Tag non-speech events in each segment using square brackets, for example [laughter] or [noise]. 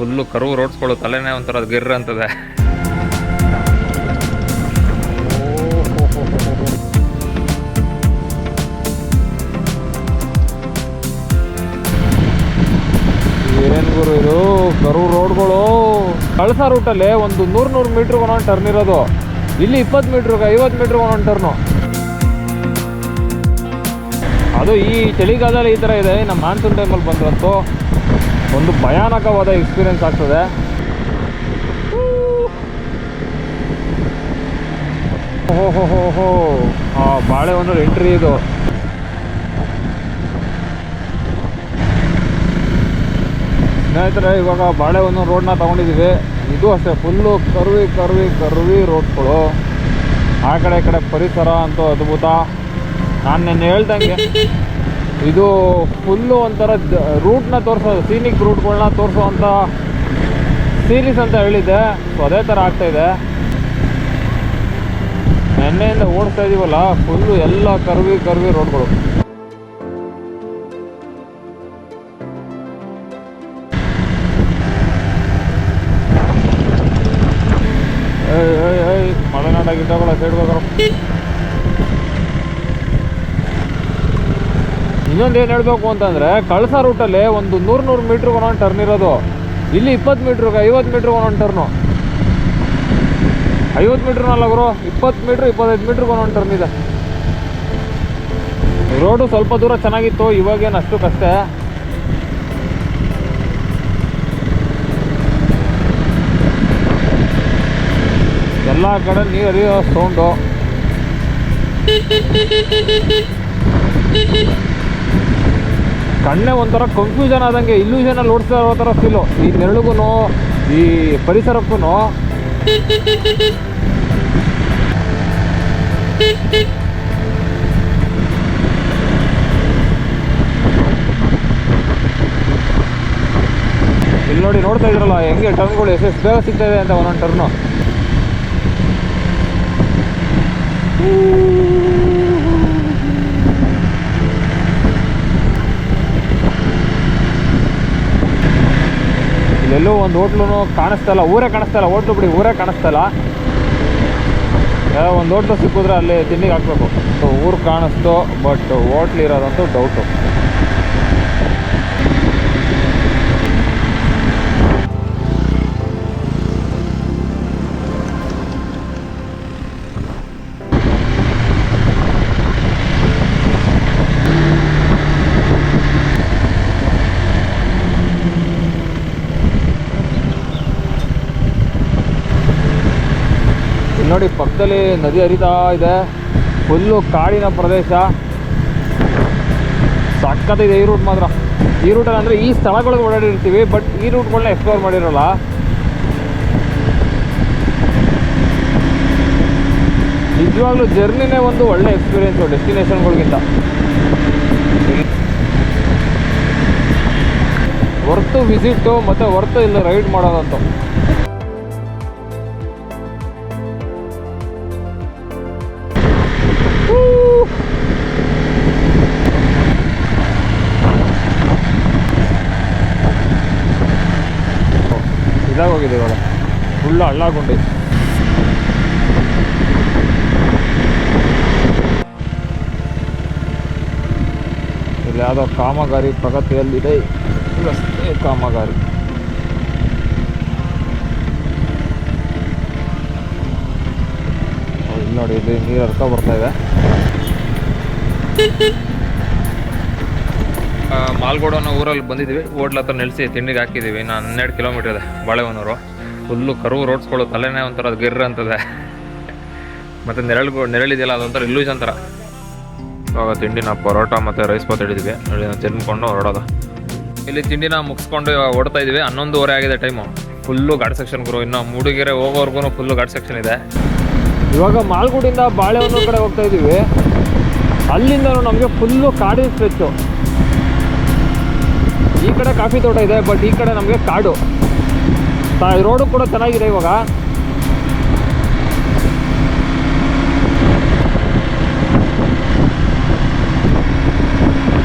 Full ಕರು ರೋಡ್ಸ್ಗಳು ತಲೆನೇ ಒಂಥರ ಗಿರ್ರ ಅಂತದೆ. ಗುರು ಇದು? ಕರು ರೋಡ್ಗಳು? ಕಳಸ ರೂಟಲ್ಲಿ ಒಂದು ನೂರು ನೂರು ಮೀಟ್ರಿಗೆ ಒಂದೊಂದು ಟರ್ನ್ ಇರೋದು. ಇಲ್ಲಿ ಇಪ್ಪತ್ತು ಮೀಟ್ರಿಗೆ, ಐವತ್ತು ಮೀಟ್ರಿಗೆ ಒಂದೊಂದು ಟರ್ನು ಅದು ಈ ಚಳಿಗಾಲದಲ್ಲಿ ಈ ಥರ ಇದೆ. ನಮ್ಮ ಮಾನ್ಸೂನ್ ಟೈಮಲ್ಲಿ ಬಂದ್ರಂತೂ ಒಂದು ಭಯಾನಕವಾದ ಎಕ್ಸ್ಪೀರಿಯನ್ಸ್ ಆಗ್ತದೆ. ಓಹೋಹೋಹೋ ಹೋ ಹೋ ಹೋ. ಆ ಬಾಳೆಹೊನ್ನೂರು ಎಂಟ್ರಿ ಇದು. ಸ್ನೇಹಿತರೆ, ಇವಾಗ ಬಾಳೆಹೊನ್ನೂರು ರೋಡ್ನ ತಗೊಂಡಿದ್ದೀವಿ. ಇದು ಅಷ್ಟೇ ಫುಲ್ಲು ಕರ್ವಿ ಕರ್ವಿ ಕರ್ವಿ ರೋಡ್ಗಳು ಆ ಕಡೆ, ಈ ಕಡೆ ಪರಿಸರ ಅಂತೂ ಅದ್ಭುತ. ನಾನು ನಿನ್ನೆ ಹೇಳ್ದಂಗೆ. ಇದು ಫುಲ್ಲು ಒಂಥರ ರೂಟ್ನ ತೋರಿಸೋದು ಸೀನಿಕ್ ರೂಟ್ಗಳನ್ನ ತೋರಿಸೋವಂಥ ಸೀರೀಸ್ ಅಂತ ಹೇಳಿದ್ದೆ. ಸೊ ಅದೇ ಥರ ಆಗ್ತಾಯಿದೆ ನೆನ್ನೆಯಿಂದ ಓಡಿಸ್ತಾ ಇದೀವಲ್ಲ ಫುಲ್ಲು ಎಲ್ಲ ಕರ್ವಿ ಕರ್ವಿ ರೋಡ್ಗಳು ಮಲೆನಾಡ ಗಿಡಗಳ ಸೈಡ್ ಹೋಗ್ರು ಇನ್ನೊಂದು ಏನು ಹೇಳಬೇಕು ಅಂತಂದರೆ ಕಳಸ ರೂಟಲ್ಲಿ ಒಂದು ನೂರು ನೂರು ಮೀಟ್ರಿಗೆ ಒಂದೊಂದು ಟರ್ನ್ ಇರೋದು. ಇಲ್ಲಿ ಇಪ್ಪತ್ತು ಮೀಟ್ರಿಗೆ ಐವತ್ತು ಮೀಟ್ರಿಗೆ ಒಂದೊಂದು ಟರ್ನು ಐವತ್ತು ಮೀಟ್ರ್ನಲ್ಲ ಗುರು, ಇಪ್ಪತ್ತು ಮೀಟ್ರ್ ಇಪ್ಪತ್ತೈದು ಮೀಟ್ರಿಗೆ ಒಂದೊಂದು ಟರ್ನ್ ಇದೆ. ರೋಡು ಸ್ವಲ್ಪ ದೂರ ಚೆನ್ನಾಗಿತ್ತು ಇವಾಗೇನು ಅಷ್ಟು ಕಷ್ಟ. ಎಲ್ಲ ಕಡೆ ನೀರು ಹರಿಯೋ ಸೌಂಡು ಕಣ್ಣೆ ಒಂಥರ ಕನ್ಫ್ಯೂಷನ್ ಆದಂಗೆ ಇಲ್ಯೂಷನಲ್ಲಿ ಓಡಿಸ್ತಾ ಇರೋ ಥರ ಫೀಲು ಈ ನೆರಳಿಗೂ ಈ ಪರಿಸರಕ್ಕೂ ಇಲ್ಲಿ ನೋಡಿ ನೋಡ್ತಾ ಇದ್ರಲ್ಲ, ಹೆಂಗೆ ಟರ್ನ್ಗಳು ಎಷ್ಟು ಬೇಗ ಸಿಗ್ತಾ ಇದೆ ಅಂತ ಒಂದೊಂದು ಟರ್ನು. ಇಲ್ಲೆಲ್ಲೂ ಒಂದು ಹೋಟ್ಲು ಕಾಣಿಸ್ತಾ ಇಲ್ಲ. ಊರೇ ಕಾಣಿಸ್ತಾ ಇಲ್ಲ. ಹೋಟ್ಲು ಬಿಡಿ, ಊರೇ ಕಾಣಿಸ್ತಾ ಇಲ್ಲ. ಒಂದು ಹೋಟ್ಲು ಸಿಕ್ಕಿದ್ರೆ ಅಲ್ಲಿ ತಿಂಡಿಗೆ ಹಾಕ್ಬೇಕು. ಸೊ ಊರು ಕಾಣಿಸ್ತು ಬಟ್ ಹೋಟ್ಲ್ ಇರೋದಂತೂ ಡೌಟು ನೋಡಿ, ಪಕ್ಕದಲ್ಲಿ ನದಿ ಹರಿತಾ ಇದೆ. ಫುಲ್ಲು ಕಾಡಿನ ಪ್ರದೇಶ. ಸಕ್ಕತ್ತಿದೆ ಈ ರೂಟ್ ಮಾತ್ರ. ಈ ರೂಟಲ್ಲಿ ಅಂದರೆ ಈ ಸ್ಥಳಗಳಿಗೆ ಓಡಾಡಿರ್ತೀವಿ ಬಟ್ ಈ ರೂಟ್ಗಳನ್ನ ಎಕ್ಸ್ಪ್ಲೋರ್ ಮಾಡಿರಲ್ಲ. ನಿಜವಾಗ್ಲೂ ಜರ್ನಿನೇ ಒಂದು ಒಳ್ಳೆ ಎಕ್ಸ್ಪೀರಿಯೆನ್ಸು ಡೆಸ್ಟಿನೇಷನ್ಗಳಿಗಿಂತ ಹೊರ್ತು ವಿಸಿಟ್ಟು ಮತ್ತು ಹೊರ್ತು ಇಲ್ಲಿ ರೈಡ್ ಮಾಡೋದಂತೂ. ಇದಾಗೋಗಿದೆ ಇವಾಗ. ಫುಲ್ಲು ಹಳ್ಳಾಗುಂಡಿ ಇಲ್ಲಿ ಯಾವುದೋ ಕಾಮಗಾರಿ ಪ್ರಗತಿಯಲ್ಲಿದೆ. ರಸ್ತೆ ಕಾಮಗಾರಿ. ನೋಡಿ, ಇಲ್ಲಿ ನೀರು ಹರ್ಕೊ ಬರ್ತಾ ಇದೆ. ಮಾಲ್ಗೋಡು ಅನ್ನೋ ಊರಲ್ಲಿ ಬಂದಿದ್ದೀವಿ. ಹೋಟ್ಲ ಹತ್ರ ನೆಲೆಸಿ ತಿಂಡಿಗೆ ಹಾಕಿದ್ದೀವಿ. ಇನ್ನು ಹನ್ನೆರಡು ಕಿಲೋಮೀಟರ್ ಇದೆ, ಬಾಳೆಹೊನ್ನೂರು. ಫುಲ್ಲು ಕರು ರೋಡ್ಸ್ಗಳು ತಲೆನೇ ಒಂಥರ ಗಿರ್ರ ಅಂತದೆ. ಮತ್ತು ನೆರಳು ನೆರಳಿದೆಯಲ್ಲ, ಅದೊಂಥರ ಇಲ್ಲೂಜ್ ಅಂತಾರ ಇವಾಗ ತಿಂಡಿನ ಪರೋಟ ಮತ್ತು ರೈಸ್ ಬಾತ್ ಹಿಡಿದ್ವಿ ತಿನ್ಕೊಂಡು ಹೊರಡೋದು. ಇಲ್ಲಿ ತಿಂಡಿನ ಮುಗಿಸ್ಕೊಂಡು ಇವಾಗ ಓಡ್ತಾ ಇದ್ದೀವಿ. ಹನ್ನೊಂದುವರೆ ಆಗಿದೆ ಟೈಮು ಫುಲ್ಲು ಘಾಟ್ ಸೆಕ್ಷನ್ ಗುರು. ಇನ್ನು ಮೂಡಿಗೆರೆ ಹೋಗೋವರೆಗೂ ಫುಲ್ಲು ಘಾಟ್ ಸೆಕ್ಷನ್ ಇದೆ. ಇವಾಗ ಮಾಲ್ಗುಡಿಯಿಂದ ಬಾಳೆಹೊನ್ನೂರು ಕಡೆ ಹೋಗ್ತಾ ಇದ್ದೀವಿ. ಅಲ್ಲಿಂದ ನಮಗೆ ಫುಲ್ಲು ಕಾಡಿನ ಸ್ಟ್ರೆಚ್ಚು ಈ ಕಡೆ ಕಾಫಿ ತೋಟ ಇದೆ ಬಟ್ ಈ ಕಡೆ ನಮಗೆ ಕಾಡು. ರೋಡು ಕೂಡ ಚೆನ್ನಾಗಿದೆ ಇವಾಗ.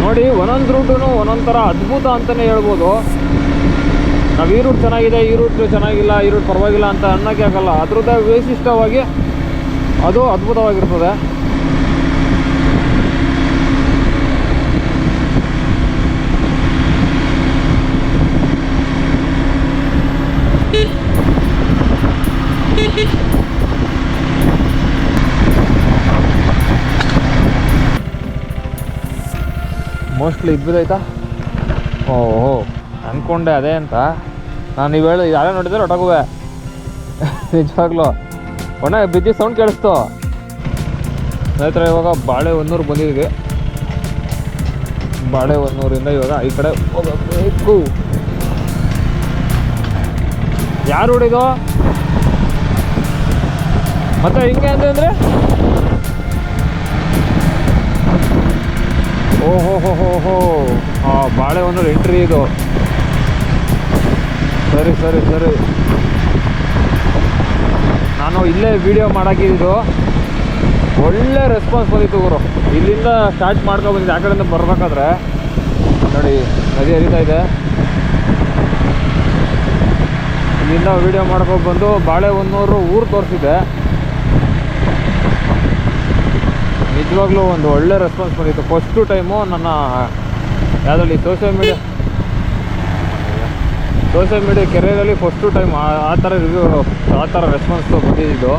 ನೋಡಿ, ಒಂದೊಂದು ರೂಟು ಒಂದೊಂದು ಅದ್ಭುತ ಅಂತಲೇ ಹೇಳ್ಬೋದು. ನಾವು ಈ ರೂಟ್ ಚೆನ್ನಾಗಿದೆ, ಈ ರೂಟ್ ಚೆನ್ನಾಗಿಲ್ಲ, ಈ ರೂಟ್ ಪರವಾಗಿಲ್ಲ ಅಂತ ಅನ್ನೋಕ್ಕೆ ಆಗಲ್ಲ. ಅದ್ರದ್ದೇ ವೈಶಿಷ್ಟ್ಯವಾಗಿ ಅದು ಅದ್ಭುತವಾಗಿರ್ತದೆ. ಮೋಸ್ಟ್ಲಿ ಇಬ್ಬರೈತಾ ಓಹೋ ಅಂದ್ಕೊಂಡೆ ಅದೇ ಅಂತ. ನಾನು ನೀವು ಹೇಳಿ, ಯಾರೇ ನೋಡಿದ್ರೆ ಒಟ್ಟಾಗುವೆ [laughs] ನಿಜವಾಗ್ಲೂ. ಒಣ ಬಿದ್ದಿ ಸೌಂಡ್ ಕೇಳಿಸ್ತು. ರೈತರ ಇವಾಗ ಬಾಳೆ ಒಂದೂರು ಬಂದಿದ್ವಿ. ಬಾಳೆ ಒಂದೂರಿಂದ ಇವಾಗ ಈ ಕಡೆ ಹೋಗಬೇಕು. ಯಾರು ಹೊಡಿದು ಮತ್ತೆ ಹಿಂಗೆ ಅಂತಂದ್ರೆ ಓಹೋ ಹೋ ಹೋ ಹೋ ಬಾಳೆ ಒಂದು ಎಂಟ್ರಿ ಇದು. ಸರಿ ಸರಿ ಸರಿ. ನಾನು ಇಲ್ಲೇ ವಿಡಿಯೋ ಮಾಡೋಕ್ಕಿದ್ದು ಒಳ್ಳೆ ರೆಸ್ಪಾನ್ಸ್ ಬಂದಿತ್ತು ಗುರು. ಇಲ್ಲಿಂದ ಸ್ಟಾರ್ಟ್ ಮಾಡ್ಕೊಂಡು ಬಂದಿದ್ದೆ. ಆ ಕಡೆಯಿಂದ ಬರಬೇಕಾದ್ರೆ. ನೋಡಿ, ನದಿ ಹರಿತಾ ಇದೆ. ಇಲ್ಲಿಂದ ವಿಡಿಯೋ ಮಾಡ್ಕೊಂಡು ಬಂದು ಬಾಳೆ ಹೊನ್ನೂರು ಊರು ತೋರಿಸಿದ್ದೆ. ನಿಜವಾಗ್ಲೂ ಒಂದು ಒಳ್ಳೆ ರೆಸ್ಪಾನ್ಸ್ ಬಂದಿತ್ತು. ಫಸ್ಟು ಟೈಮು ನನ್ನ, ಯಾವುದ್ರಲ್ಲಿ ಸೋಷಿಯಲ್ ಮೀಡಿಯಾ ಸೋಷಿಯಲ್ ಮೀಡಿಯಾ ಕೆರಿಯರಲ್ಲಿ ಫಸ್ಟು ಟೈಮ್ ಆ ಥರ ರಿವ್ಯೂ ಆ ಥರ ರೆಸ್ಪಾನ್ಸ್ ಬಂದಿದ್ದು.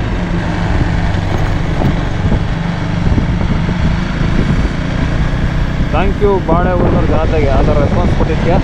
ಥ್ಯಾಂಕ್ ಯು ಬಾಳೆ ಊರಿನವ್ರ ಜಾತೆಗೆ ಆ ಥರ ರೆಸ್ಪಾನ್ಸ್ ಕೊಟ್ಟಿದ್ದಕ್ಕೆ.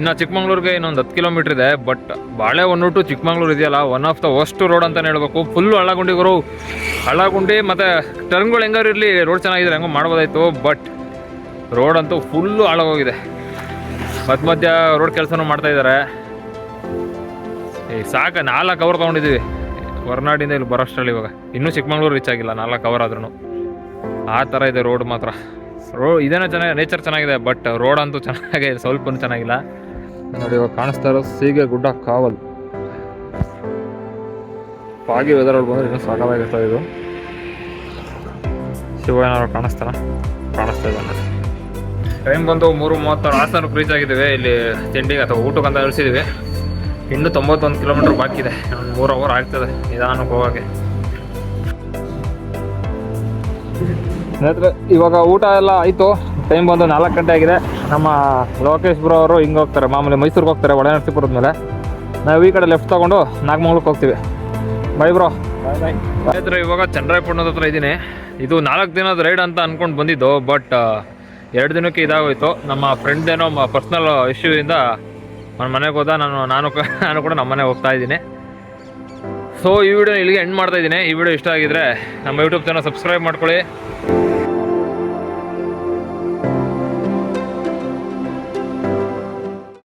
ಇನ್ನು ಚಿಕ್ಕಮಂಗ್ಳೂರಿಗೆ ಇನ್ನೊಂದು ಹತ್ತು ಕಿಲೋಮೀಟರ್ ಇದೆ ಬಟ್ ಬಾಳೆ ಒನ್ ಟು ಚಿಕ್ಕಮಂಗ್ಳೂರು ಇದೆಯಲ್ಲ one of the worst road ಅಂತಲೇ ಹೇಳ್ಬೇಕು. ಫುಲ್ಲು ಹಳ್ಳಗುಂಡಿಗರು ಹಳ್ಳಗುಂಡಿ ಮತ್ತು ಟರ್ನ್ಗಳು ಹೆಂಗಾರು ಇರಲಿ ರೋಡ್ ಚೆನ್ನಾಗಿದೆ ಹೆಂಗೋ ಮಾಡ್ಬೋದಾಯಿತು ಬಟ್ ರೋಡ್ ಅಂತೂ ಫುಲ್ಲು ಹಾಳಾಗೋಗಿದೆ ಮಧ್ಯ ಮಧ್ಯ ರೋಡ್ ಕೆಲಸನೂ ಮಾಡ್ತಾ ಇದ್ದಾರೆ ಈ ಸಾಕ, ನಾಲ್ಕು ಅವರ್ ತೊಗೊಂಡಿದ್ದೀವಿ ಹೊರನಾಡಿಂದ ಇಲ್ಲಿ ಬರೋಷ್ಟರಲ್ಲಿ ಇವಾಗ. ಇನ್ನೂ ಚಿಕ್ಕಮಂಗ್ಳೂರು ರೀಚ್ ಆಗಿಲ್ಲ, ನಾಲ್ಕು ಅವರ್ ಆದ್ರೂ ಆ ಥರ ಇದೆ ರೋಡ್ ಮಾತ್ರ. ರೋ ಇದೇನೋ ಚೆನ್ನಾಗಿ ನೇಚರ್ ಚೆನ್ನಾಗಿದೆ ಬಟ್ ರೋಡ್ ಅಂತೂ ಚೆನ್ನಾಗಿದೆ ಸ್ವಲ್ಪನೂ ಚೆನ್ನಾಗಿಲ್ಲ. ನೋಡಿ ಇವಾಗ ಕಾಣಿಸ್ತಾ ಇರೋ ಸೀಗೆ ಗುಡ್ಡ ಕಾವಲ್. ಪಾಗಿ ವೆದರ್ ಬಂದ್ರೆ ಇನ್ನೂ ಸಾಕಾಗಿರ್ತಾ ಇದು. ಶಿವ ಏನಾದ್ರು ಕಾಣಿಸ್ತಾನ? ಕಾಣಿಸ್ತಾ ಇದ್ದಾನೆ ಟೈಮ್ ಬಂದು ಮೂರು ಮೂವತ್ತಾರು ಹಾಸನಕ್ಕೆ ರೀಚ್ ಆಗಿದ್ದೀವಿ ಇಲ್ಲಿ ತಿಂಡಿಗೆ ಅಥವಾ ಊಟಕ್ಕೆ ಅಂತ ಇಳಿಸಿದ್ದೀವಿ ಇನ್ನೂ ತೊಂಬತ್ತೊಂದು ಕಿಲೋಮೀಟ್ರ್ ಬಾಕಿ ಇದೆ. ಒಂದು ಮೂರು ಅವರ್ ಆಗ್ತದೆ. ನಿಧಾನಕ್ಕೆ ಹೋಗೋಕ್ಕೆ ಸ್ನೇಹಿತರೆ ಇವಾಗ ಊಟ ಎಲ್ಲ ಆಯಿತು. ಟೈಮ್ ಬಂದು ನಾಲ್ಕು ಗಂಟೆ ಆಗಿದೆ. ನಮ್ಮ ಲೋಕೇಶ್ ಬ್ರೋ ಅವರು ಹಿಂಗೆ ಹೋಗ್ತಾರೆ, ಮಾಮೂಲಿ ಮೈಸೂರಿಗೆ ಹೋಗ್ತಾರೆ ಒಳನರಸೀಪುರದ ಮೇಲೆ. ನಾವು ಈ ಕಡೆ ಲೆಫ್ಟ್ ತೊಗೊಂಡು ನಾಗಮಂಗ್ಳಕ್ಕೆ ಹೋಗ್ತೀವಿ. ಬೈ ಬ್ರೋ ಸ್ನೇಹಿತರೆ, ಇವಾಗ ಚಂದ್ರಾಯಪಟ್ಟಣದ ಹತ್ರ ಇದ್ದೀನಿ. ಇದು ನಾಲ್ಕು ದಿನದ ರೈಡ್ ಅಂತ ಅಂದ್ಕೊಂಡು ಬಂದಿದ್ದು ಬಟ್ ಎರಡು ದಿನಕ್ಕೆ ಇದಾಗೋಯ್ತು. ನಮ್ಮ ಫ್ರೆಂಡ್ ಏನೋ ಪರ್ಸ್ನಲ್ ಇಂದ ನನ್ನ ಮನೆಗೆ ಹೋದ, ನಾನು ನಾನು [laughs] ನಾನು ಕೂಡ ನಮ್ಮ ಮನೆಗೆ ಹೋಗ್ತಾ ಇದ್ದೀನಿ. ಸೊ ಈ ವಿಡಿಯೋ ಇಲ್ಲಿಗೆ ಎಂಡ್ ಮಾಡ್ತಾ ಇದ್ದೀನಿ. ಈ ವಿಡಿಯೋ ಇಷ್ಟ ಆಗಿದ್ರೆ ನಮ್ಮ ಯೂಟ್ಯೂಬ್ ಚಾನಲ್ ಸಬ್ಸ್ಕ್ರೈಬ್ ಮಾಡ್ಕೊಳ್ಳಿ.